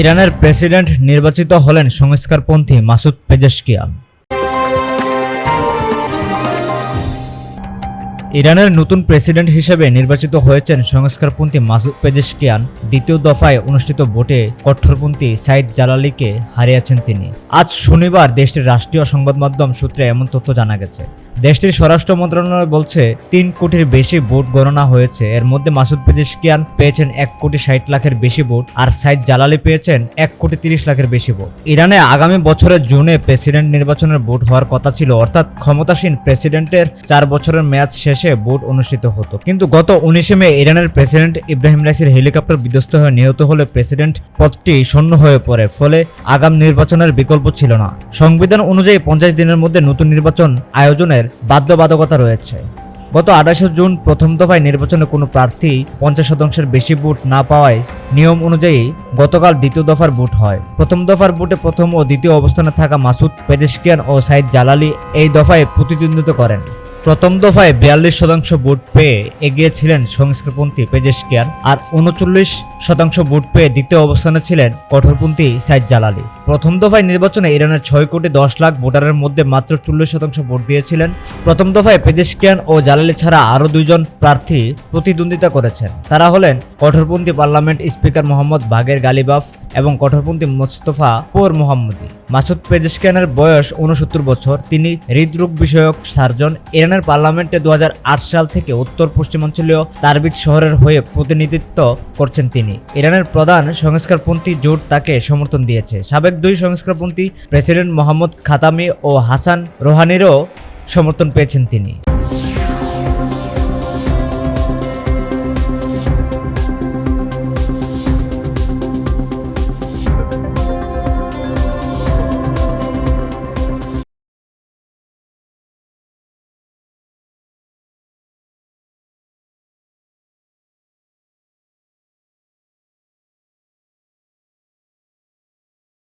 ইরানের প্রেসিডেন্ট নির্বাচিত হলেন সংস্কারপন্থী মাসুদ পেজেশকিয়ান। ইরানের নতুন প্রেসিডেন্ট হিসেবে নির্বাচিত হয়েছেন সংস্কারপন্থী মাসুদ পেজেশকিয়ান দ্বিতীয় দফায় অনুষ্ঠিত ভোটে কঠোরপন্থী সাইদ জালালিকে হারিয়েছেন তিনি। আজ শনিবার দেশটির রাষ্ট্রীয় সংবাদ মাধ্যম সূত্রে এমন তথ্য জানা গেছে। দেশটির স্বরাষ্ট্র মন্ত্রণালয় বলছে, তিন কোটির বেশি ভোট গণনা হয়েছে। এর মধ্যে মাসুদ পেজেশকিয়ান পেয়েছেন এক কোটি ষাট লাখের বেশি ভোট আর সাইদ জালালি পেয়েছেন এক কোটি তিরিশ লাখের বেশি ভোট। ইরানে আগামী বছরের জুনে প্রেসিডেন্ট নির্বাচনের ভোট হওয়ার কথা ছিল, অর্থাৎ ক্ষমতাসীন প্রেসিডেন্টের চার বছরের মেয়াদ শেষে ভোট অনুষ্ঠিত হতো। কিন্তু গত উনিশে মে ইরানের প্রেসিডেন্ট ইব্রাহিম রাইসির হেলিকপ্টার বিধ্বস্ত হয়ে নিহত হলে প্রেসিডেন্ট পদটি শূন্য হয়ে পড়ে, ফলে আগাম নির্বাচনের বিকল্প ছিল না। সংবিধান অনুযায়ী পঞ্চাশ দিনের মধ্যে নতুন নির্বাচন আয়োজনের বাধ্যবাধকতা রয়েছে। গত আঠাশে জুন প্রথম দফায় নির্বাচনে কোনো প্রার্থী পঞ্চাশ শতাংশের বেশি ভোট না পাওয়ায় নিয়ম অনুযায়ী গতকাল দ্বিতীয় দফার ভোট হয়। প্রথম দফার ভোটে প্রথম ও দ্বিতীয় অবস্থানে থাকা মাসুদ পেদেশকিয়ান ও সাইদ জালালি এই দফায় প্রতিদ্বন্দ্বিতা করেন। প্রথম দফায় বিয়াল্লিশ শতাংশ ভোট পেয়ে এগিয়ে ছিলেন সংস্কারপন্থী পেজেশকিয়ান আর উনচল্লিশ শতাংশ ভোট পেয়ে দ্বিতীয় অবস্থানে ছিলেন কঠোরপন্থী সাইদ জালালি প্রথম দফায় নির্বাচনে ইরানের ছয় কোটি দশ লাখ ভোটারের মধ্যে মাত্র চল্লিশ শতাংশ ভোট দিয়েছিলেন। প্রথম দফায় পেজেশকিয়ান ও জালালি ছাড়া আরও দুইজন প্রার্থী প্রতিদ্বন্দ্বিতা করেছেন। তারা হলেন কঠোরপন্থী পার্লামেন্ট স্পিকার মোহাম্মদ বাগের গালিবাফ এবং কঠোরপন্থী মোস্তফা পোর মোহাম্মদী। মাসুদ পেজেশকিয়ানের বয়স উনসত্তর বছর। তিনি হৃদরোগ বিষয়ক সার্জন ইরানের পার্লামেন্টে দু হাজার আট সাল থেকে উত্তর পশ্চিমাঞ্চলীয় তারবিদ শহরের হয়ে প্রতিনিধিত্ব করছেন তিনি। ইরানের প্রধান সংস্কারপন্থী জোট তাকে সমর্থন দিয়েছে। সাবেক দুই সংস্কারপন্থী প্রেসিডেন্ট মোহাম্মদ খাতামি ও হাসান রোহানিরও সমর্থন পেয়েছেন তিনি।